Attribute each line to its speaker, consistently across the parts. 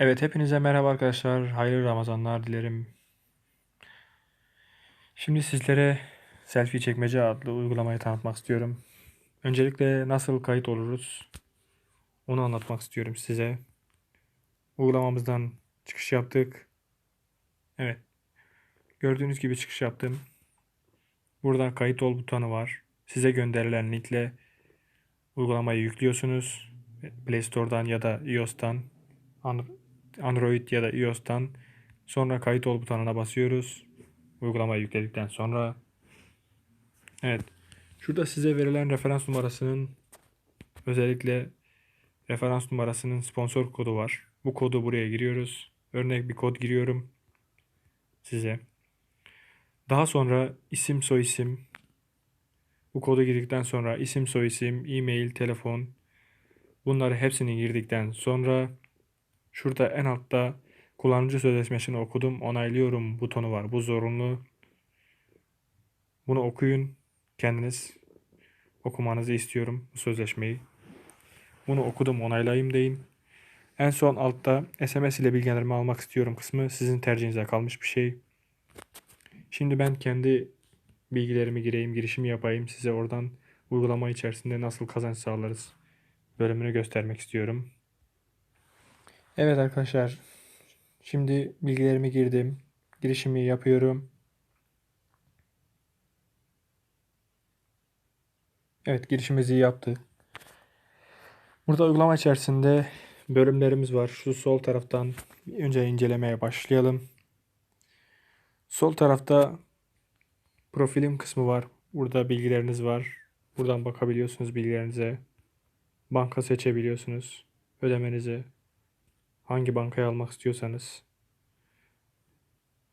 Speaker 1: Evet, hepinize merhaba arkadaşlar. Hayırlı Ramazanlar dilerim. Şimdi sizlere Selfie Çekmece adlı uygulamayı tanıtmak istiyorum. Öncelikle nasıl kayıt oluruz? Onu anlatmak istiyorum size. Uygulamamızdan çıkış yaptık. Evet. Gördüğünüz gibi çıkış yaptım. Burada kayıt ol butonu var. Size gönderilen linkle uygulamayı yüklüyorsunuz. Play Store'dan ya da iOS'tan Android ya da iOS'tan sonra kayıt ol butonuna basıyoruz. Uygulamayı yükledikten sonra evet şurada size verilen referans numarasının özellikle referans numarasının sponsor kodu var. Bu kodu buraya giriyoruz. Örnek bir kod giriyorum size. Daha sonra isim soyisim bu kodu girdikten sonra isim soyisim, e-mail, telefon bunları hepsini girdikten sonra Şurada en altta kullanıcı sözleşmesini okudum, onaylıyorum butonu var. Bu zorunlu. Bunu okuyun. Kendiniz okumanızı istiyorum bu sözleşmeyi. Bunu okudum, onaylayayım deyin. En son altta SMS ile bilgilendirme almak istiyorum kısmı sizin tercihinize kalmış bir şey. Şimdi ben kendi bilgilerimi gireyim, girişimi yapayım. Size oradan uygulama içerisinde nasıl kazanç sağlarız bölümünü göstermek istiyorum. Evet arkadaşlar. Şimdi bilgilerimi girdim. Girişimi yapıyorum. Evet girişimizi yaptık. Burada uygulama içerisinde bölümlerimiz var. Şu sol taraftan önce incelemeye başlayalım. Sol tarafta profilim kısmı var. Burada bilgileriniz var. Buradan bakabiliyorsunuz bilgilerinize. Banka seçebiliyorsunuz. Ödemenizi, hangi bankaya almak istiyorsanız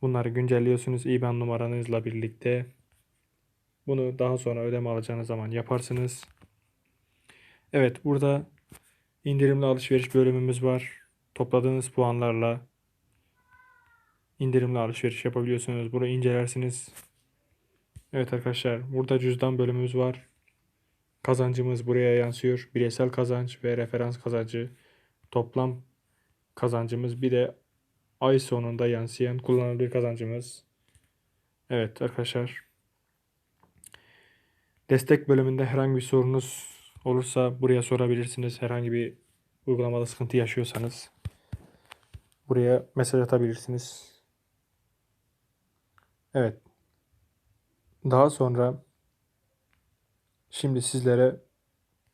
Speaker 1: bunları güncelliyorsunuz IBAN numaranızla birlikte. Bunu daha sonra ödeme alacağınız zaman yaparsınız. Evet burada indirimli alışveriş bölümümüz var. Topladığınız puanlarla indirimli alışveriş yapabiliyorsunuz. Bunu incelersiniz. Evet arkadaşlar burada cüzdan bölümümüz var. Kazancımız buraya yansıyor. Bireysel kazanç ve referans kazancı toplam kazancımız bir de ay sonunda yansıyan kullanılabilir kazancımız. Evet arkadaşlar. Destek bölümünde herhangi bir sorunuz olursa buraya sorabilirsiniz. Herhangi bir uygulamada sıkıntı yaşıyorsanız buraya mesaj atabilirsiniz. Evet. Daha sonra şimdi sizlere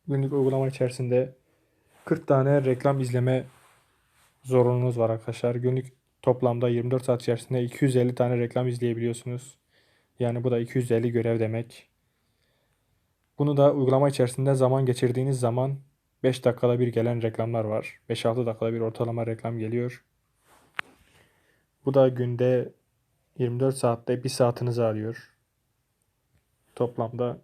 Speaker 1: günlük uygulama içerisinde 40 tane reklam izleme zorunluluğunuz var arkadaşlar. Günlük toplamda 24 saat içerisinde 250 tane reklam izleyebiliyorsunuz. Yani bu da 250 görev demek. Bunu da uygulama içerisinde zaman geçirdiğiniz zaman 5 dakikada bir gelen reklamlar var. 5-6 dakikada bir ortalama reklam geliyor. Bu da günde 24 saatte 1 saatinizi alıyor. Toplamda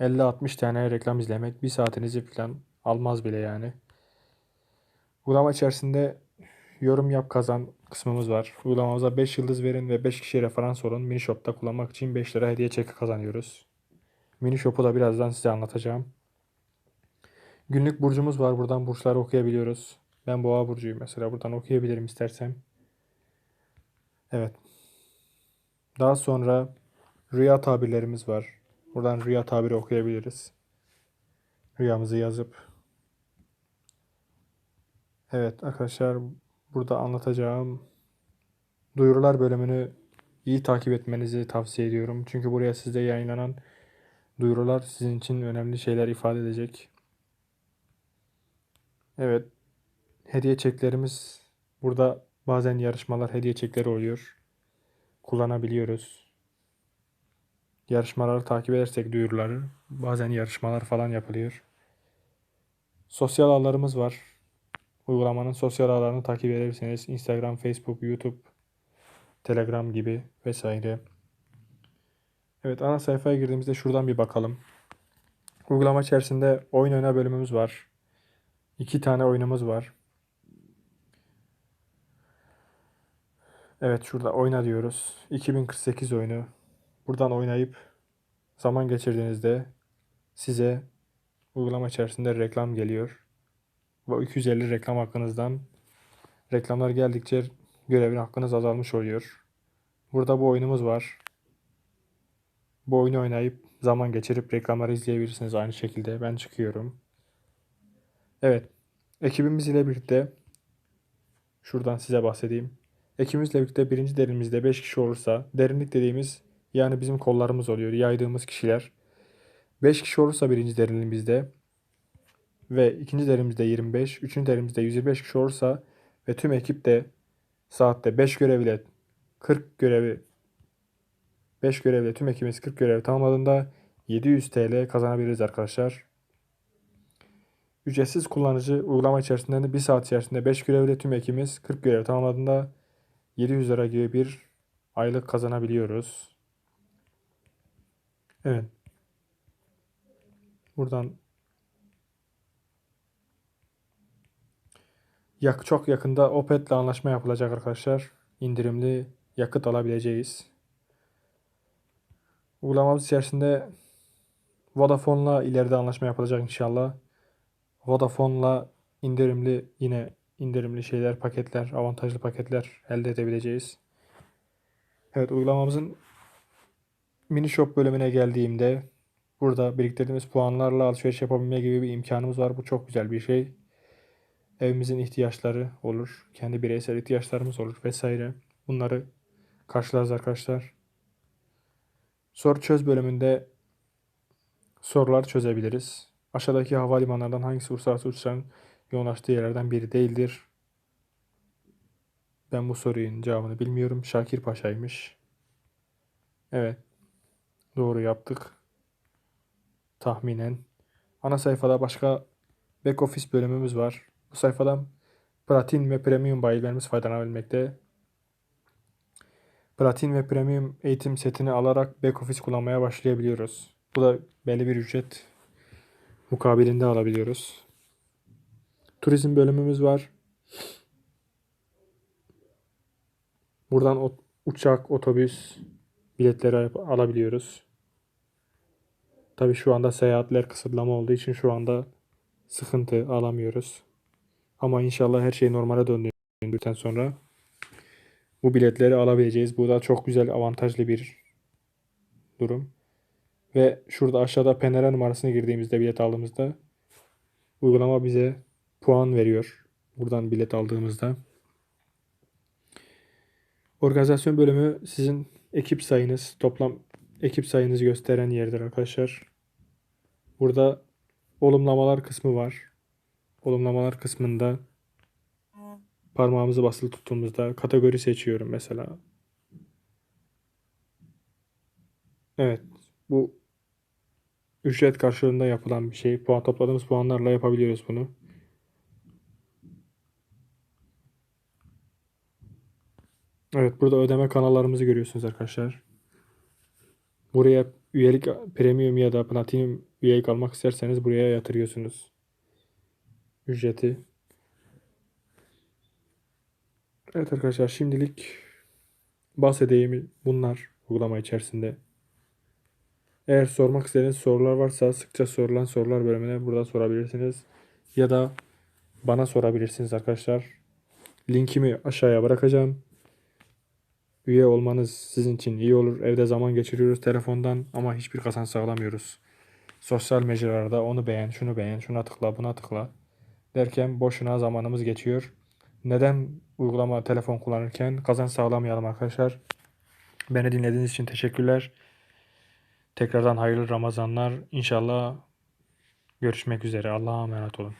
Speaker 1: 50-60 tane reklam izlemek 1 saatinizi falan almaz bile yani. Uygulama içerisinde yorum yap kazan kısmımız var. Uygulamamıza 5 yıldız verin ve 5 kişiye referans olun. Mini Shop'ta kullanmak için 5 lira hediye çeki kazanıyoruz. Mini Shop'u da birazdan size anlatacağım. Günlük burcumuz var. Buradan burçları okuyabiliyoruz. Ben boğa burcuyum mesela. Buradan okuyabilirim istersem. Evet. Daha sonra rüya tabirlerimiz var. Buradan rüya tabiri okuyabiliriz. Rüyamızı yazıp Evet arkadaşlar burada anlatacağım duyurular bölümünü iyi takip etmenizi tavsiye ediyorum. Çünkü buraya sizde yayınlanan duyurular sizin için önemli şeyler ifade edecek. Evet. Hediye çeklerimiz burada bazen yarışmalar hediye çekleri oluyor. Kullanabiliyoruz. Yarışmaları takip edersek duyuruları bazen yarışmalar falan yapılıyor. Sosyal ağlarımız var. Uygulamanın sosyal ağlarını takip edebilirsiniz. Instagram, Facebook, YouTube, Telegram gibi vesaire. Evet ana sayfaya girdiğimizde şuradan bir bakalım. Uygulama içerisinde oyun oyna bölümümüz var. İki tane oyunumuz var. Evet şurada oyna diyoruz. 2048 oyunu. Buradan oynayıp zaman geçirdiğinizde size uygulama içerisinde reklam geliyor. Bu 250 reklam hakkınızdan Reklamlar geldikçe görevin hakkınız azalmış oluyor. Burada bu oyunumuz var. Bu oyunu oynayıp zaman geçirip reklamları izleyebilirsiniz aynı şekilde. Ben çıkıyorum. Evet. Ekibimiz ile birlikte şuradan size bahsedeyim. Ekibimizle birlikte birinci derinimizde 5 kişi olursa derinlik dediğimiz yani bizim kollarımız oluyor. Yaydığımız kişiler. 5 kişi olursa birinci derinliğimizde ve ikinci derinimizde 25, üçüncü derinimizde 125 kişi olursa ve tüm ekip de saatte 5 görev ile 40 görevi 5 görevle tüm ekibimiz 40 görev tamamladığında 700 TL kazanabiliriz arkadaşlar. Ücretsiz kullanıcı uygulama içerisinde de 1 saat içerisinde 5 görevle tüm ekibimiz 40 görev tamamladığında 700 lira gibi bir aylık kazanabiliyoruz. Evet. Buradan yak çok yakında Opet'le anlaşma yapılacak arkadaşlar. İndirimli yakıt alabileceğiz. Uygulamamız içerisinde Vodafone'la ileride anlaşma yapılacak inşallah. Vodafone'la indirimli yine indirimli şeyler, paketler, avantajlı paketler elde edebileceğiz. Evet uygulamamızın mini shop bölümüne geldiğimde burada biriktirdiğimiz puanlarla alışveriş yapabilme gibi bir imkanımız var. Bu çok güzel bir şey. Evimizin ihtiyaçları olur. Kendi bireysel ihtiyaçlarımız olur vesaire. Bunları karşılarız arkadaşlar. Soru çöz bölümünde sorular çözebiliriz. Aşağıdaki havalimanlarından hangisi uluslararası uçuşların yoğunlaştığı yerlerden biri değildir? Ben bu sorunun cevabını bilmiyorum. Şakir Paşa'ymış. Evet. Doğru yaptık. Tahminen. Ana sayfada başka back office bölümümüz var. Bu sayfadan Platin ve Premium bayilerimiz faydalanabilmekte. Platin ve Premium eğitim setini alarak back office kullanmaya başlayabiliyoruz. Bu da belli bir ücret mukabilinde alabiliyoruz. Turizm bölümümüz var. Buradan uçak, otobüs biletleri alabiliyoruz. Tabii şu anda seyahatler kısıtlama olduğu için şu anda sıkıntı alamıyoruz. Ama inşallah her şey normale döndükten sonra bu biletleri alabileceğiz. Bu da çok güzel avantajlı bir durum. Ve şurada aşağıda penere numarasını girdiğimizde bilet aldığımızda uygulama bize puan veriyor. Buradan bilet aldığımızda. Organizasyon bölümü sizin ekip sayınız, toplam ekip sayınızı gösteren yerdir arkadaşlar. Burada olumlamalar kısmı var. Olumlamalar kısmında parmağımızı basılı tuttuğumuzda kategori seçiyorum mesela. Evet. Bu ücret karşılığında yapılan bir şey. Puan topladığımız puanlarla yapabiliyoruz bunu. Evet burada ödeme kanallarımızı görüyorsunuz arkadaşlar. Buraya üyelik premium ya da platinum üyelik almak isterseniz buraya yatırıyorsunuz. Ücreti. Evet arkadaşlar şimdilik bahsedeyim bunlar uygulama içerisinde. Eğer sormak istediğiniz sorular varsa sıkça sorulan sorular bölümüne burada sorabilirsiniz. Ya da bana sorabilirsiniz arkadaşlar. Linkimi aşağıya bırakacağım. Üye olmanız sizin için iyi olur. Evde zaman geçiriyoruz telefondan ama hiçbir kazanç sağlamıyoruz. Sosyal mecralarda onu beğen, şunu beğen, şuna tıkla, buna tıkla derken boşuna zamanımız geçiyor. Neden uygulama telefon kullanırken kazanç sağlamayalım arkadaşlar. Beni dinlediğiniz için teşekkürler. Tekrardan hayırlı Ramazanlar. İnşallah görüşmek üzere. Allah'a emanet olun.